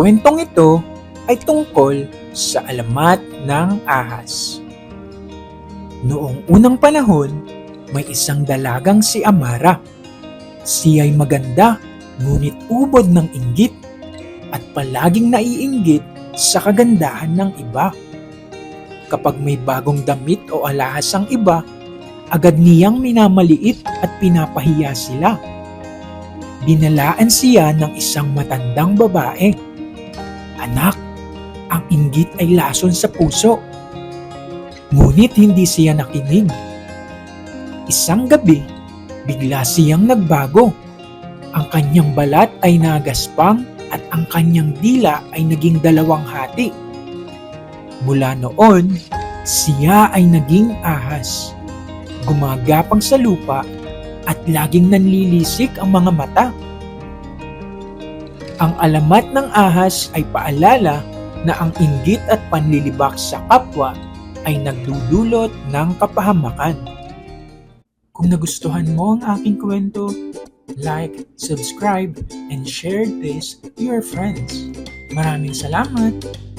kwentong ito ay tungkol sa alamat ng ahas. Noong unang panahon, may isang dalagang si Amara. Siya ay maganda, ngunit ubod ng inggit at palaging naiinggit sa kagandahan ng iba. Kapag may bagong damit o alahas ang iba, agad niyang minamaliit at pinapahiya sila. Binalaan siya ng isang matandang babae. Anak, ang inggit ay lason sa puso. Ngunit hindi siya nakinig. Isang gabi, bigla siyang nagbago. Ang kanyang balat ay nagaspang at ang kanyang dila ay naging dalawang hati. Mula noon, siya ay naging ahas. Gumagapang sa lupa at laging nanlilisik ang mga mata. Ang alamat ng ahas ay paalala na ang inggit at panlilibak sa kapwa ay nagdudulot ng kapahamakan. Kung nagustuhan mo ang aking kwento, like, subscribe, and share this to your friends. Maraming salamat!